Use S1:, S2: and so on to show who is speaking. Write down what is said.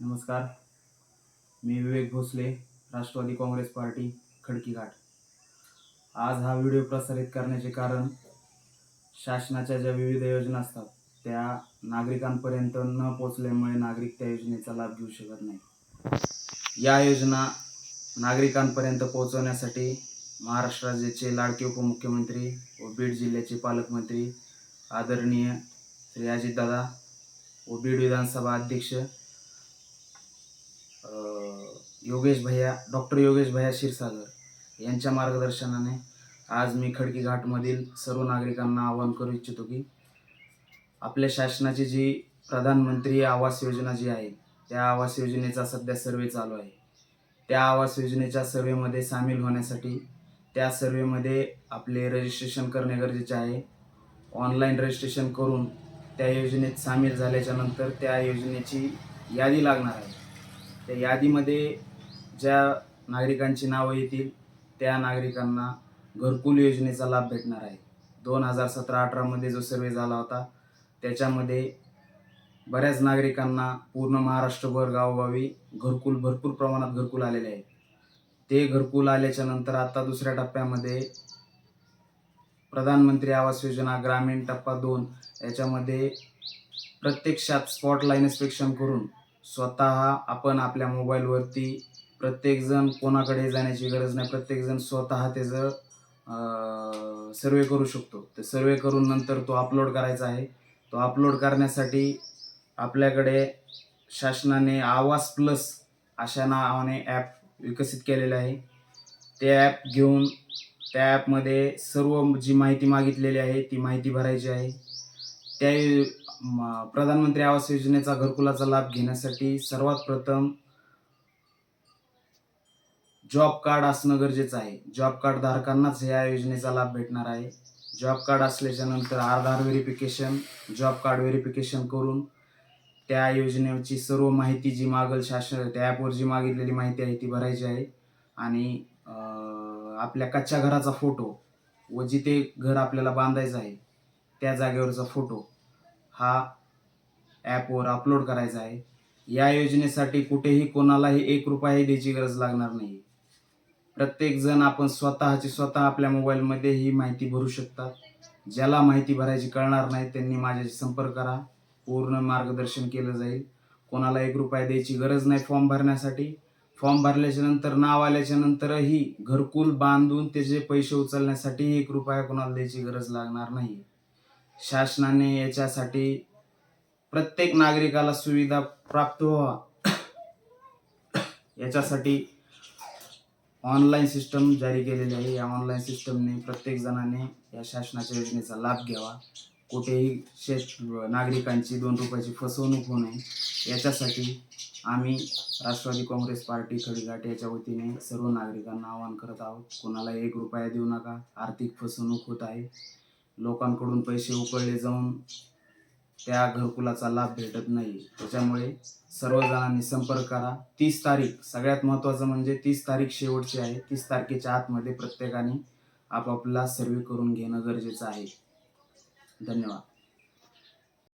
S1: नमस्कार. मी Vivek Bhosale Rashtrawadi Congress party Khadki Ghat. आज हा व्हिडिओ प्रसारित करण्याचे कारण शासनाच्या ज्या विविध योजना असतात त्या नागरिकांपर्यंत न पोचल्यामुळे नागरिक त्या योजनेचा लाभ घेऊ शकत नाही या योजना नागरिकांपर्यंत पोहोचवण्यासाठी महाराष्ट्र राज्याचे लाडके उपमुख्यमंत्री व बीड जिल्ह्याचे पालकमंत्री आदरणीय श्री अजितदादा व बीड विधानसभा अध्यक्ष योगेश भैया डॉक्टर योगेश भैया क्षीरसागर यांच्या मार्गदर्शनाने आज मी खडकी घाटमधील सर्व नागरिकांना आवाहन करू इच्छितो की आपल्या शासनाची जी प्रधानमंत्री आवास योजना जी आहे त्या आवास योजनेचा सध्या सर्वे चालू आहे. त्या आवास योजनेच्या सर्वेमध्ये सामील होण्यासाठी त्या सर्वेमध्ये आपले रजिस्ट्रेशन करणे गरजेचे आहे. ऑनलाईन रजिस्ट्रेशन करून त्या योजनेत सामील झाल्याच्यानंतर त्या योजनेची यादी लागणार आहे. त्या यादीमध्ये ज्या नागरिकांची नावं येतील त्या नागरिकांना घरकुल योजनेचा लाभ भेटणार आहे. दोन हजार सतरा अठरामध्ये जो सर्वे झाला होता त्याच्यामध्ये बऱ्याच नागरिकांना पूर्ण महाराष्ट्रभर गावोगावी घरकुल भरपूर प्रमाणात घरकुल आलेले आहेत. ते घरकुल आल्याच्यानंतर आता दुसऱ्या टप्प्यामध्ये प्रधानमंत्री आवास योजना ग्रामीण टप्पा दोन याच्यामध्ये प्रत्यक्षात स्पॉट लाईन इन्स्पेक्शन करून स्वतः आपण आपल्या मोबाईलवरती प्रत्येकजण कोणाकडे जाण्याची गरज नाही. प्रत्येकजण स्वतः त्याचं सर्वे करू शकतो. ते सर्वे करून नंतर तो अपलोड करायचा आहे. तो अपलोड करण्यासाठी आपल्याकडे शासनाने आवाज प्लस अशा नावाने ॲप विकसित केलेलं आहे. ते ॲप घेऊन त्या ॲपमध्ये सर्व जी माहिती मागितलेली आहे ती माहिती भरायची आहे. त्या प्रधानमंत्री आवास योजनेचा घरकुलाचा लाभ घेण्यासाठी सर्वात प्रथम जॉब कार्ड असणं गरजेचं आहे. जॉब कार्ड धारकांनाच या योजनेचा लाभ भेटणार आहे. जॉब कार्ड असल्याच्या नंतर Aadhaar verification job card verification करून त्या योजनेची सर्व माहिती जी मागल शासन त्या ॲपवर जी मागितलेली माहिती आहे ती भरायची आहे. आणि आपल्या कच्च्या घराचा फोटो व जिथे घर आपल्याला बांधायचं आहे त्या जागेवरचा फोटो हा ॲपवर अपलोड करायचा आहे. या योजनेसाठी कुठेही कोणालाही एक रुपयाही द्यायची गरज लागणार नाही. प्रत्येकजण आपण स्वतःची स्वतः आपल्या मोबाईलमध्ये ही माहिती भरू शकतात. ज्याला माहिती भरायची कळणार नाही त्यांनी माझ्याशी संपर्क करा. पूर्ण मार्गदर्शन केलं जाईल. कोणाला एक रुपया द्यायची गरज नाही फॉर्म भरण्यासाठी. फॉर्म भरल्याच्या नंतर नाव आल्याच्या नंतरही घरकुल बांधून त्याचे पैसे उचलण्यासाठी एक रुपया कोणाला द्यायची गरज लागणार नाही. शासनाने याच्यासाठी प्रत्येक नागरिकाला सुविधा प्राप्त व्हावा. याच्यासाठी ऑनलाईन सिस्टम जारी केलेली आहे. या ऑनलाईन सिस्टमने प्रत्येक जणाने या शासनाच्या योजनेचा लाभ घ्यावा. कुठेही शेत नागरिकांची दोन रुपयाची फसवणूक होऊ नये. याच्यासाठी आम्ही राष्ट्रवादी काँग्रेस पार्टी खडीघाट याच्या वतीने सर्व नागरिकांना आवाहन करत आहोत. कोणाला एक रुपया देऊ नका. आर्थिक फसवणूक होत आहे. लोकांकडून पैसे उकळले जाऊन त्या घरकुलाचा लाभ भेटत नाही. त्याच्यामुळे सर्वजणांनी संपर्क करा. तीस तारीख सगळ्यात महत्त्वाचं म्हणजे तीस तारीख शेवटची आहे. तीस तारखेच्या आतमध्ये प्रत्येकाने आपापला सर्वे करून घेणं गरजेचं आहे. धन्यवाद.